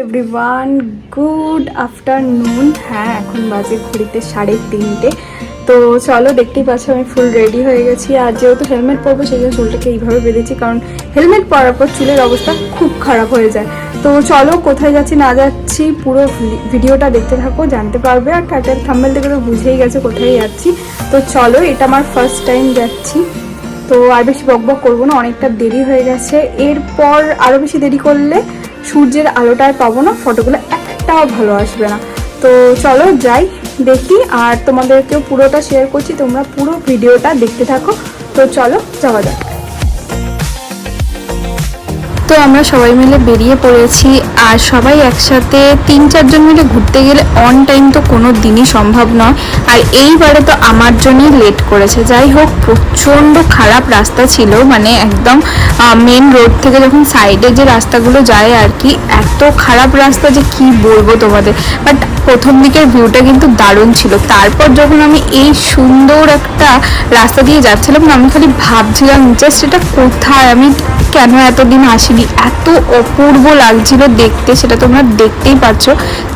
Everyone good afternoon হ্যাঁ এখন বাজে ঘড়িতে সাড়ে তিনটে। তো চলো, দেখতেই পাচ্ছ আমি ফুল রেডি হয়ে গেছি। আর যেহেতু হেলমেট পরবো, সেই জন্য চুলটাকে এইভাবে বেঁধেছি, কারণ হেলমেট পরার পর চুলের অবস্থা খুব খারাপ হয়ে যায়। তো চলো, কোথায় যাচ্ছি, না যাচ্ছি, পুরো ভিডিওটা দেখতে থাকো, জানতে পারবে। আর টাটার থাম্বেল থেকে তো বুঝেই গেছে কোথায় যাচ্ছি। তো চলো, এটা আমার ফার্স্ট টাইম যাচ্ছি। তো আর বেশি বক বক করব না, অনেকটা দেরি হয়ে গেছে। এরপর আরও বেশি দেরি করলে সূর্যের আলোটা আর পাবো না, ফটোগুলো একটাও ভালো আসবে না। তো চলো যাই, দেখি, আর তোমাদেরকেও পুরোটা শেয়ার করছি, তোমরা পুরো ভিডিওটা দেখতে থাকো। তো চলো, যাওয়া যাক। তো আমরা সবাই মিলে বেরিয়ে পড়েছি আর সবাই একসাথে তিন চারজন মিলে ঘুরতে গেলে অন টাইম তো কোনো দিনই সম্ভব নয়। আর এইবারে তো আমার জন্যই লেট করেছে। যাই হোক, প্রচণ্ড খারাপ রাস্তা ছিল। মানে একদম মেন রোড থেকে যখন সাইডে যে রাস্তাগুলো যায় আর কি, এত খারাপ রাস্তা যে কি বলব তোমাদের? বাট প্রথম দিকের ভিউটা কিন্তু দারুণ ছিল। তারপর যখন আমি এই সুন্দর একটা রাস্তা দিয়ে যাচ্ছিলাম আমি খালি ভাবছিলাম, জাস্ট এটা কোথায়? আমি কেন এতদিন আসিনি? এত অপূর্ব লাগছিল দেখতে, সেটা তোমরা দেখতেই পাচ্ছ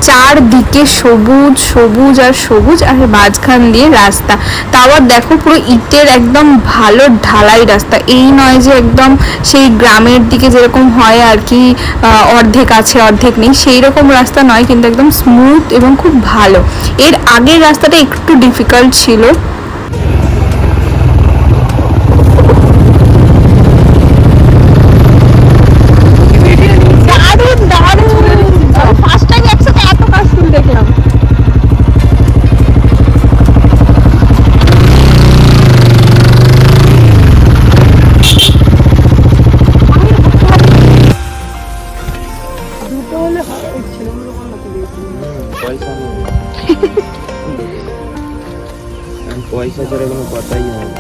চারদিকে সবুজ সবুজ আর সবুজ, আর মাঝখান দিয়ে রাস্তা। তাও আর দেখো পুরো ইটের একদম ভালো ঢালাই রাস্তা। এই নয় যে একদম সেই গ্রামের দিকে যেরকম হয় আর কি অর্ধেক আছে, অর্ধেক নেই সেই রকম রাস্তা নয়, কিন্তু একদম স্মুথ এবং খুব ভালো। এর আগের রাস্তাটা একটু ডিফিকাল্ট ছিল। ছাড়া কোনো কথাই হয়।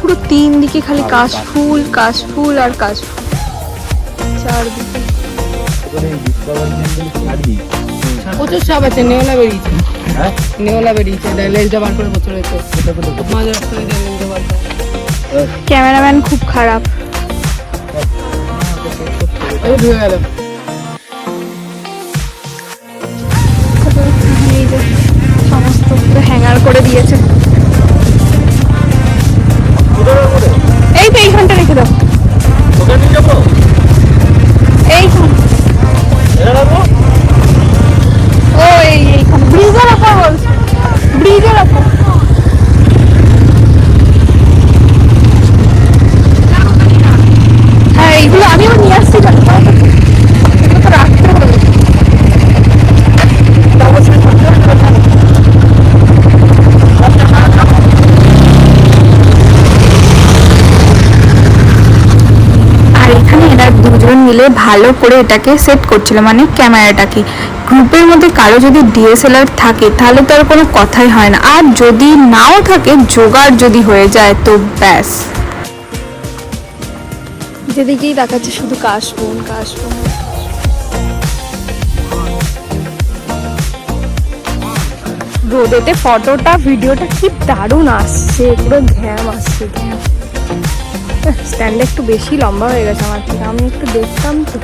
পুরো তিন দিকে খালি কাশফুল কাশফুল আর কাশফুল চারদিকে। প্রচুর সব আছে নেওলা বেরিয়েছে। হ্যাঁ? নেওলা বেরিয়েছে লেজটা বার করে বছর হয়েছে। লেজটা বার ক্যামেরাম্যান খুব খারাপ। ঢুকে গেল। করে দিয়েছে। এখানে এরা দুজন মিলে ভালো করে এটাকে সেট করছিল মানে ক্যামেরাটাকে। গ্রুপের মধ্যে কারও যদি ডিএসএলআর থাকে, তাহলে তো আর কোনো কথাই হয় না। আর যদি নাও থাকে, জোগাড় যদি হয়ে যায়, তো ব্যাস। যেদিকেই দেখাচ্ছে শুধু কাশবন কাশবন রোদেতে ফটোটা ভিডিওটা কি দারুণ আসছে, পুরো ঘ্যাম আসছে। স্ট্যান্ডটা একটু বেশি লম্বা হয়ে গেছে আমার থেকে। আমি একটু দেখতাম তো।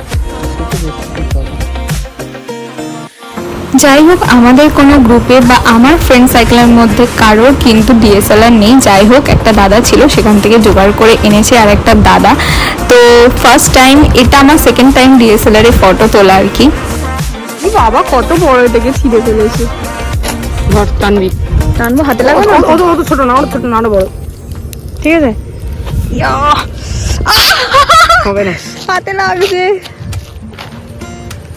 যাই হোক আমাদের কোনো গ্রুপে বা আমার ফ্রেন্ড সাইকেলের মধ্যে কারোর কিন্তু ডিএসএলআর নেই। যাই হোক একটা দাদা ছিল সেখান থেকে জোগাড় করে এনেছে আর একটা দাদা। তো ফার্স্ট টাইম এটা আমার সেকেন্ড টাইম ডিএসএলআর এ ফটো তোলা আর কি। বাবা কত বড় এটাকে ছিঁড়ে ফেলেছে। ধর টানবি টানবো হাতে লাগবে না? ওটা ওটা ছোট না ওটা ছোট না আরও বড়। ঠিক আছে! হবে না হাতে লাগছে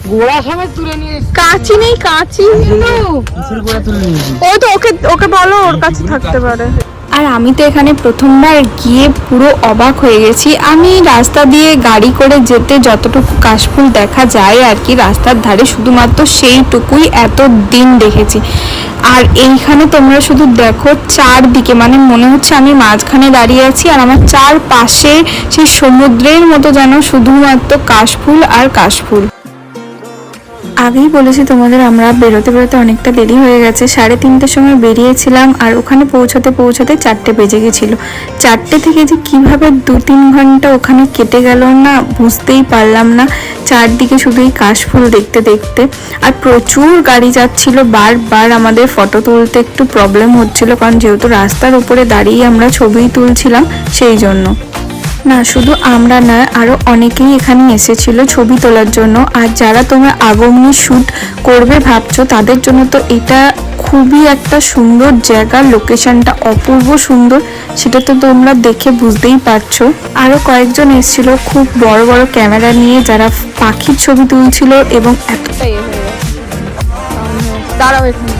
গোড়া সমেত তুলে নিয়ে কাঁচি নেই কাঁচি ও তো ওকে ওকে বলো ওর কাছে থাকতে পারে আর আমি তো এখানে প্রথমবার গিয়ে পুরো অবাক হয়ে গেছি। আমি রাস্তা দিয়ে গাড়ি করে যেতে যতটুকু কাশফুল দেখা যায় আর কি, রাস্তার ধারে শুধুমাত্র সেইটুকুই এত দিন দেখেছি। আর এইখানে তোমরা শুধু দেখো চারদিকে মানে মনে হচ্ছে আমি মাঝখানে দাঁড়িয়ে আছি আর আমার চার পাশে সেই সমুদ্রের মতো যেন শুধুমাত্র কাশফুল আর কাশফুল। আগেই বলেছি তোমাদের, আমরা বেরোতে বেরোতে অনেকটা দেরি হয়ে গেছে। সাড়ে তিনটের সময় বেরিয়েছিলাম আর ওখানে পৌঁছাতে পৌঁছাতে চারটে বেজে গেছিল। চারটে থেকে যে কীভাবে দু তিন ঘণ্টা ওখানে কেটে গেল না, বুঝতেই পারলাম না। চারদিকে শুধু এই কাশফুল দেখতে দেখতে। আর প্রচুর গাড়ি যাচ্ছিল, বারবার আমাদের ফটো তুলতে একটু প্রবলেম হচ্ছিল, কারণ যেহেতু রাস্তার উপরে দাঁড়িয়ে আমরা ছবি তুলছিলাম, সেই জন্য। না, শুধু আমরা না আরও অনেকেই এখানে এসেছিল ছবি তোলার জন্য। আর যারা তোমরা আগমনী শ্যুট করবে ভাবছ, তাদের জন্য তো এটা খুবই একটা সুন্দর জায়গা। লোকেশনটা অপূর্ব সুন্দর, সেটা তো তোমরা দেখে বুঝতেই পারছ। আরও কয়েকজন এসেছিল, খুব বড় বড় ক্যামেরা নিয়ে, যারা পাখির ছবি তুলছিল এবং এতটাই দাঁড়াও এখানে।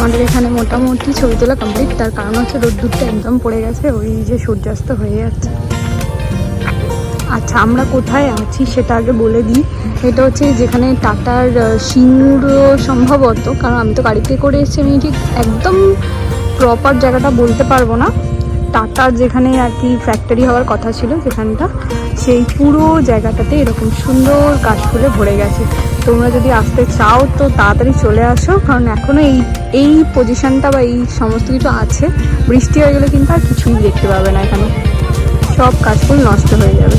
আমাদের এখানে মোটামুটি ছবি তোলা কমপ্লিট তার কারণ হচ্ছে রোদ্দুরটা একদম পড়ে গেছে, ওই যে সূর্যাস্ত হয়ে যাচ্ছে। আচ্ছা আমরা কোথায় আছি সেটা আগে বলে দিই। এটা হচ্ছে যেখানে টাটার সিঙ্গুর সম্ভবত, কারণ আমি তো গাড়িতে করে এসেছি, আমি ঠিক একদম প্রপার জায়গাটা বলতে পারব না। টাটার যেখানে আর কি ফ্যাক্টরি হওয়ার কথা ছিল যেখানটা সেই পুরো জায়গাটাতে এরকম সুন্দর কাশফুলে ভরে গেছে। তোমরা যদি আসতে চাও, তো তাড়াতাড়ি চলে আসো। কারণ এখনও এই এই পজিশনটা বা এই সমস্ত কিছু আছে। বৃষ্টি হয়ে গেলে কিন্তু আর কিছুই দেখতে পাবে না এখানে। সব কাজগুলো নষ্ট হয়ে যাবে।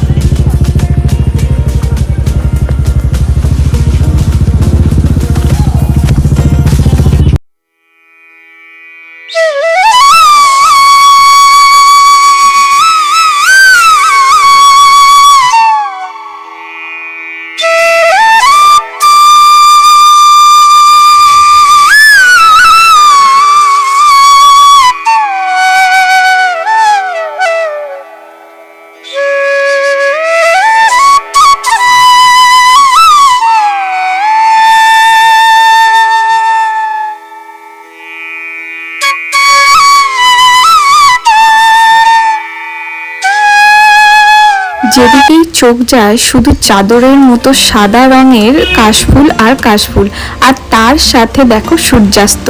যেদিকেই চোখ যায়, শুধু চাদরের মতো সাদা রঙের কাশফুল আর কাশফুল। আর তার সাথে দেখো সূর্যাস্ত।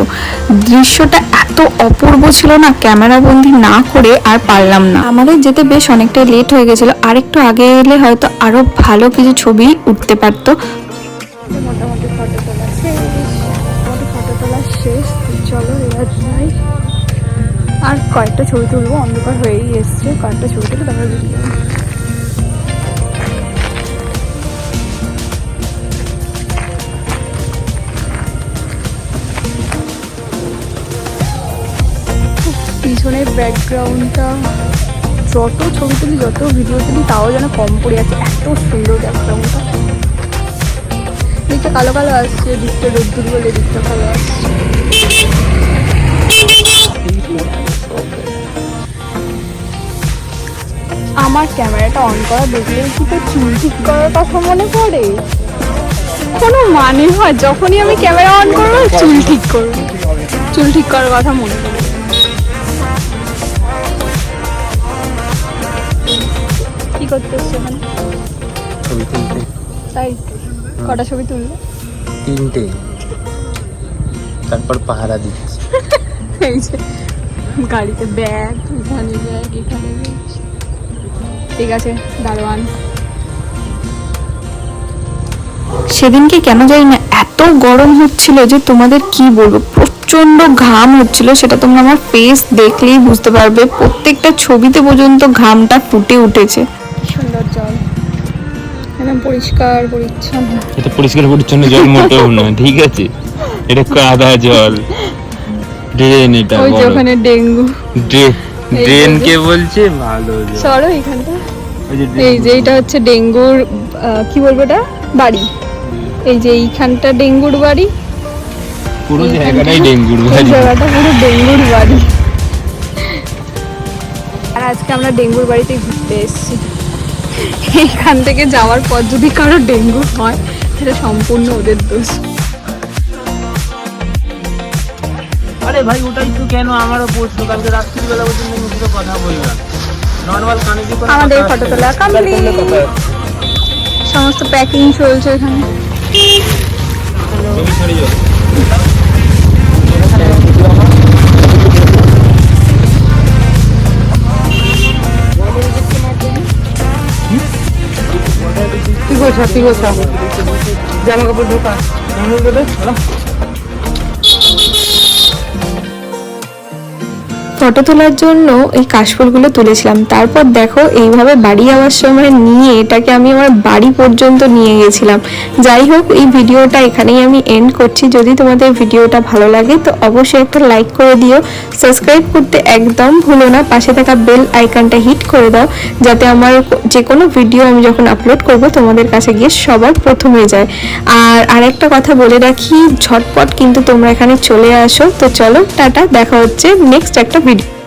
দৃশ্যটা এত অপূর্ব ছিল না, ক্যামেরা বন্দি না করে আর পারলাম না। আমাদের যেতে বেশ অনেকটাই লেট হয়ে গেছিল। আর একটু আগে এলে হয়তো আরও ভালো কিছু ছবি উঠতে পারতো। মোটামুটি ফটো তোলা ফটো তোলা শেষ। চলো আর কয়েকটা ছবি তুলবো। অন্ধকার হয়েই এসছে। কয়েকটা ছবি তুলে তারপরে ব্যাকগ্রাউন্ডটা, যত ছবি তুলি, যত ভিডিও তুলি, তাও যেন কম পড়ে আছে, এত সুন্দর ব্যাকগ্রাউন্ডটা। দিকটা কালো কালো আসছে, দিকটা রোদ্দুর বলে, দিকটা ভালো আসছে। আমার ক্যামেরাটা অন করা দেখলেই কি তো চুল ঠিক করার কথা মনে পড়ে? কোনো মানে হয়, যখনই আমি ক্যামেরা অন করব, চুল ঠিক করব। চুল ঠিক করার কথা মনে পড়ে। কি করতে ছবি তুলতে। তাই কটা ছবি তুললো? তিনটে। তারপর পাহারা দিচ্ছি। এই যে গাড়িতে ব্যাগ এখানে ব্যাগ এখানে ঠিক আছে দারোয়ান। সেদিনকে কেন জানি না এত গরম হচ্ছিল যে তোমাদের কি বলব প্রচণ্ড ঘাম হচ্ছিল সেটা তোমরা আমার ফেস দেখলেই বুঝতে পারবে। প্রত্যেকটা ছবিতে পর্যন্ত ঘামটা ফুটে উঠেছে। জল। একদম পরিষ্কার পরিচ্ছন্ন। এটা পরিষ্কার পরিচ্ছন্ন জল মোটেও না ঠিক আছে? এটা কাদা জল। ড্রেন এটা ওই যে ওখানে ডেঙ্গু। ড্রেন কে বলছে? ভালো সরো এখানটা। এই যে এটা হচ্ছে ডেঙ্গুর কি বলব এটা? বাড়ি। এই যে এইখানটা ডেঙ্গুর বাড়ি। পুরো জায়গাটাই ডেঙ্গুর বাড়ি। জায়গাটা পুরো ডেঙ্গুর বাড়ি। আর আজকে আমরা ডেঙ্গুর বাড়িতে ঘুরতে এসেছি। এইখান থেকে যাওয়ার পর যদি কারও ডেঙ্গু হয় সেটা সম্পূর্ণ ওদের দোষ। আরে ভাই ওটাই তো কেন আমারও প্রশ্ন? কালকে রাত্রিবেলা পর্যন্ত আমি দুটো কথা বললাম নর্মাল কানে কোনো আমাদের ফটো তোলা। কমপ্লিট। সমস্ত প্যাকিং চলছে এখানে। গোছা তুই গোছা জামা কাপড় ঢোকা ফটো তোলার জন্য এই কাশফুলগুলো তুলেছিলাম। তারপর দেখো, এইভাবে বাড়ি যাওয়ার সময় নিয়ে এটাকে আমি আমার বাড়ি পর্যন্ত নিয়ে গেছিলাম। যাই হোক, এই ভিডিওটা এখানেই আমি এন্ড করছি। যদি তোমাদের ভিডিওটা ভালো লাগে, তো অবশ্যই একটা লাইক করে দিও। সাবস্ক্রাইব করতে একদম ভুলো না। পাশে থাকা বেল আইকনটা হিট করে দাও, যাতে আমার যে কোনো ভিডিও আমি যখন আপলোড করব, তোমাদের কাছে গিয়ে সবার প্রথমে যায়। আর আরেকটা কথা বলে রাখি, ঝটপট কিন্তু তোমরা এখানে চলে আসো। তো চলো, টাটা, দেখা হচ্ছে নেক্সট একটা ভিডিও